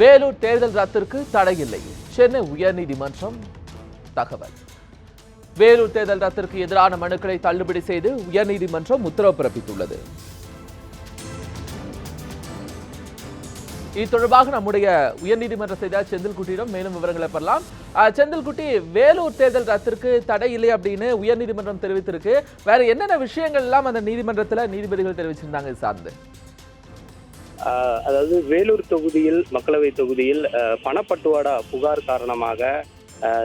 வேலூர் தேர்தல் ரத்திற்கு தடையில்லை. சென்னை உயர்நீதிமன்றம் தகவல். வேலூர் தேர்தல் ரத்திற்கு எதிரான மனுக்களை தள்ளுபடி செய்து உயர்நீதிமன்றம் உத்தரவு பிறப்பித்துள்ளது. இது தொடர்பாக நம்முடைய உயர்நீதிமன்ற செய்தியாளர் செந்தில்குட்டியிடம் மேலும் விவரங்களை பெறலாம். செந்தில்குட்டி வேலூர் தேர்தல் ரத்திற்கு தடை இல்லை அப்படின்னு உயர்நீதிமன்றம் தெரிவித்திருக்கு. வேற என்னென்ன விஷயங்கள் எல்லாம் அந்த நீதிமன்றத்தில் நீதிபதிகள் தெரிவிச்சிருந்தாங்க சார்ந்து? அதாவது வேலூர் தொகுதியில் மக்களவை தொகுதியில் பணப்பட்டுவாடா புகார் காரணமாக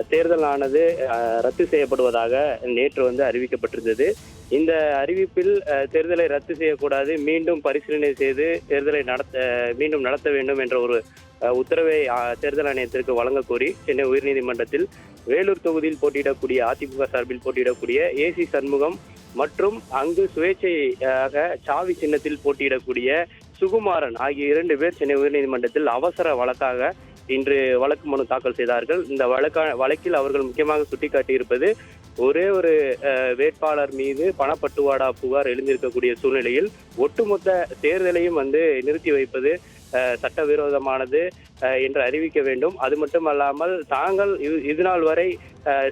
தேர்தல் ஆனது ரத்து செய்யப்படுவதாக நேற்று வந்து அறிவிக்கப்பட்டிருந்தது. இந்த அறிவிப்பில் தேர்தலை ரத்து செய்யக்கூடாது மீண்டும் பரிசீலனை செய்து தேர்தலை நடத்த மீண்டும் நடத்த வேண்டும் என்ற ஒரு உத்தரவை தேர்தல் ஆணையத்திற்கு வழங்க கோரி சென்னை உயர்நீதிமன்றத்தில் வேலூர் தொகுதியில் போட்டியிடக்கூடிய அதிமுக சார்பில் போட்டியிடக்கூடிய ஏசி சண்முகம் மற்றும் அங்கு சுயேட்சையாக சாவி சின்னத்தில் போட்டியிடக்கூடிய சுகுமாரன் ஆகிய இரண்டு பேர் சென்னை உயர்நீதிமன்றத்தில் அவசர வழக்காக இன்று வழக்கு மனு தாக்கல் செய்தார்கள். இந்த வழக்கா வழக்கில் அவர்கள் முக்கியமாக சுட்டிக்காட்டியிருப்பது ஒரே ஒரு வேட்பாளர் மீது பணப்பட்டுவாடா புகார் எழுந்திருக்கக்கூடிய சூழ்நிலையில் ஒட்டுமொத்த தேர்தலையும் வந்து நிறுத்தி வைப்பது சட்டவிரோதமானது என்று அறிவிக்க வேண்டும். அது மட்டுமல்லாமல் தாங்கள் இது- இதுநாள் வரை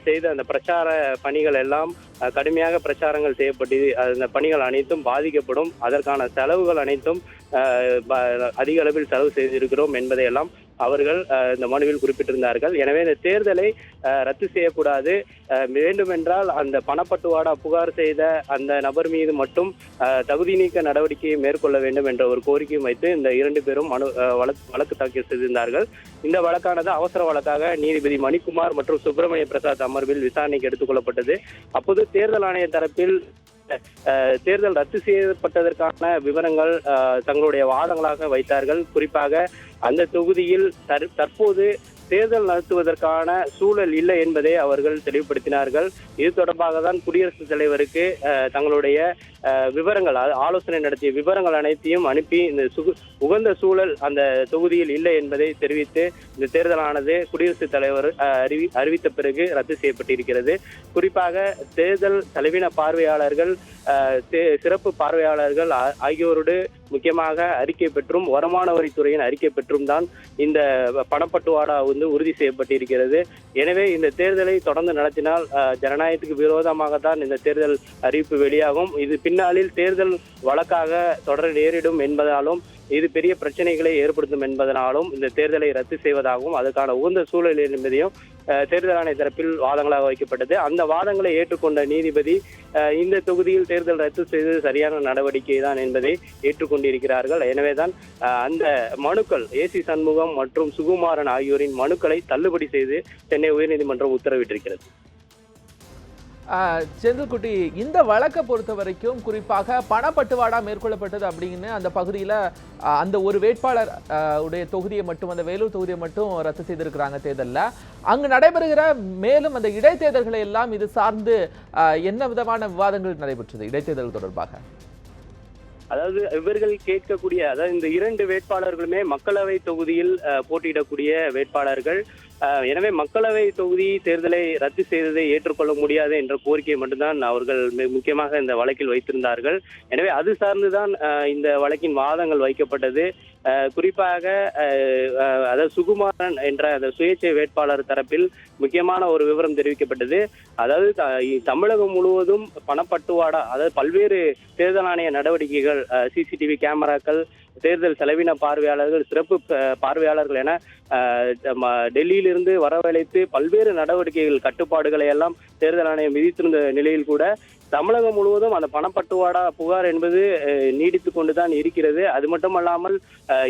செய்த அந்த பிரச்சார பணிகள் எல்லாம் கடுமையாக பிரச்சாரங்கள் செய்யப்பட்டு அந்த பணிகள் அனைத்தும் பாதிக்கப்படும். அதற்கான செலவுகள் அனைத்தும் ப- அதிக அளவில் செலவு செய்திருக்கிறோம் என்பதையெல்லாம் அவர்கள் இந்த மனுவில் குறிப்பிட்டிருந்தார்கள். எனவே இந்த தேர்தலை ரத்து செய்யக்கூடாது. வேண்டுமென்றால் அந்த பணப்பட்டுவாடா புகார் செய்த அந்த நபர் மீது மட்டும் தகுதி நீக்க நடவடிக்கையை மேற்கொள்ள வேண்டும் என்ற ஒரு கோரிக்கையும் வைத்து இந்த இரண்டு பேரும் மனு வழக்கு வழக்கு தாக்கல் செய்திருந்தார்கள். இந்த வழக்கானது அவசர வழக்காக நீதிபதி மணிக்குமார் மற்றும் சுப்பிரமணிய பிரசாத் அமர்வில் விசாரணைக்கு எடுத்துக் கொள்ளப்பட்டது. அப்போது தேர்தல் ஆணைய தரப்பில் தேர்தல் ரத்து செய்யப்பட்டதற்கான விவரங்கள் அஹ், தங்களுடைய வாதங்களாக வைத்தார்கள். குறிப்பாக அந்த தொகுதியில் தற்- தற்போது தேர்தல் நடத்துவதற்கான சூழல் இல்லை என்பதை அவர்கள் தெளிவுபடுத்தினார்கள். இது தொடர்பாக தான் குடியரசுத் தலைவருக்கு தங்களுடைய விவரங்கள் ஆலோசனை நடத்திய விவரங்கள் அனைத்தையும் அனுப்பி இந்த சுகு உகந்த சூழல் அந்த தொகுதியில் இல்லை என்பதை தெரிவித்து இந்த தேர்தலானது குடியரசுத் தலைவர் அறிவி அறிவித்த பிறகு ரத்து செய்யப்பட்டிருக்கிறது. குறிப்பாக தேர்தல் செலவின பார்வையாளர்கள் சிறப்பு பார்வையாளர்கள் ஆ- ஆகியோரோடு முக்கியமாக அறிக்கை பெற்றும் வருமான வரித்துறையின் அறிக்கை பெற்றும் தான் இந்த பணப்பட்டுவாடா வந்து உறுதி செய்யப்பட்டிருக்கிறது. எனவே இந்த தேர்தலை தொடர்ந்து நடத்தினால் ஜனநாயகத்துக்கு விரோதமாக தான் இந்த தேர்தல் அறிவிப்பு வெளியாகும். இது பின்னாளில் தேர்தல் வழக்காக தொடர நேரிடும் என்பதாலும் இது பெரிய பிரச்சனைகளை ஏற்படுத்தும் என்பதனாலும் இந்த தேர்தலை ரத்து செய்வதாகவும் அதற்கான உகந்த சூழல் என்பதையும் தேர்தல் ஆணைய தரப்பில் வாதங்களாக வைக்கப்பட்டது. அந்த வாதங்களை ஏற்றுக்கொண்ட நீதிபதி இந்த தொகுதியில் தேர்தல் ரத்து செய்தது சரியான நடவடிக்கை தான் என்பதை ஏற்றுக்கொண்டிருக்கிறார்கள். எனவேதான் அந்த மனுக்கள் ஏசி சண்முகம் மற்றும் சுகுமாரன் ஆகியோரின் மனுக்களை தள்ளுபடி செய்து சென்னை உயர்நீதிமன்றம் உத்தரவிட்டிருக்கிறது. செந்தில்குட்டி இந்த வழக்கை பொறுத்த வரைக்கும் குறிப்பாக பணப்பட்டுவாடா மேற்கொள்ளப்பட்டது அப்படின்னு அந்த பகுதியில் அந்த ஒரு வேட்பாளர் உடைய தொகுதியை மட்டும் அந்த வேலூர் தொகுதியை மட்டும் ரத்து செய்திருக்கிறாங்க தேர்தலில். அங்கு நடைபெறுகிற மேலும் அந்த இடைத்தேர்தல்களை எல்லாம் இது சார்ந்து என்ன விதமான விவாதங்கள் நடைபெற்றது இடைத்தேர்தல் தொடர்பாக? அதாவது இவர்கள் கேட்கக்கூடிய அதாவது இந்த இரண்டு வேட்பாளர்களுமே மக்களவை தொகுதியில் போட்டியிடக்கூடிய வேட்பாளர்கள். எனவே மக்களவை தொகுதி தேர்தலை ரத்து செய்ததை ஏற்றுக்கொள்ள முடியாது என்ற கோரிக்கையை மட்டும்தான் அவர்கள் முக்கியமாக இந்த வழக்கில் வைத்திருந்தார்கள். எனவே அது சார்ந்துதான் இந்த வழக்கின் வாதங்கள் வைக்கப்பட்டது. குறிப்பாக அதாவது சுகுமாரன் என்ற அந்த சுயேட்சை வேட்பாளர் தரப்பில் முக்கியமான ஒரு விவரம் தெரிவிக்கப்பட்டது. அதாவது த- தமிழகம் முழுவதும் பணப்பட்டுவாடா அதாவது பல்வேறு தேர்தல் ஆணைய நடவடிக்கைகள் சிசிடிவி கேமராக்கள் தேர்தல் செலவின பார்வையாளர்கள் சிறப்பு பார்வையாளர்கள் என ம- டெல்லியிலிருந்து வரவழைத்து பல்வேறு நடவடிக்கைகள் கட்டுப்பாடுகளை எல்லாம் தேர்தல் ஆணையம் விதித்திருந்த நிலையில் கூட தமிழகம் முழுவதும் அந்த பணப்பட்டுவாடா புகார் என்பது நீடித்து கொண்டுதான் இருக்கிறது. அது மட்டுமல்லாமல்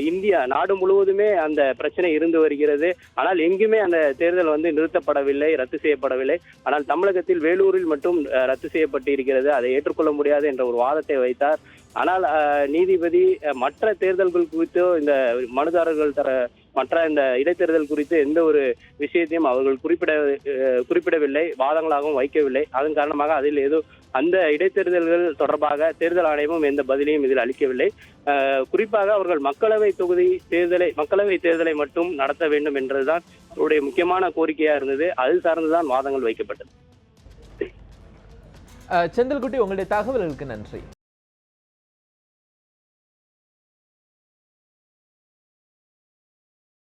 இந்தியா நாடு முழுவதுமே அந்த பிரச்சனை இருந்து வருகிறது. ஆனால் எங்குமே அந்த தேர்தல் வந்து நிறுத்தப்படவில்லை ரத்து செய்யப்படவில்லை. ஆனால் தமிழகத்தில் வேலூரில் மட்டும் ரத்து செய்யப்பட்டு இருக்கிறது அதை ஏற்றுக்கொள்ள முடியாது என்ற ஒரு வாதத்தை வைத்தார் ஆனால் நீதிபதி மற்ற தேர்தல்கள் குறித்தோ இந்த மனுதாரர்கள் தர மற்ற இந்த இடைத்தேர்தல் குறித்து எந்த ஒரு விஷயத்தையும் அவர்கள் குறிப்பிட குறிப்பிடவில்லை வாதங்களாகவும் வைக்கவில்லை. அதன் காரணமாக அதில் ஏதோ அந்த இடைத்தேர்தல்கள் தொடர்பாக தேர்தல் ஆணையமும் எந்த பதிலையும் இதில் அளிக்கவில்லை. குறிப்பாக அவர்கள் மக்களவை தொகுதி தேர்தலை மக்களவை தேர்தலை மட்டும் நடத்த வேண்டும் என்றதுதான் அவருடைய முக்கியமான கோரிக்கையா இருந்தது. அது சார்ந்துதான் வாதங்கள் வைக்கப்பட்டது. செந்தில்குட்டி உங்களுடைய தகவல்களுக்கு நன்றி.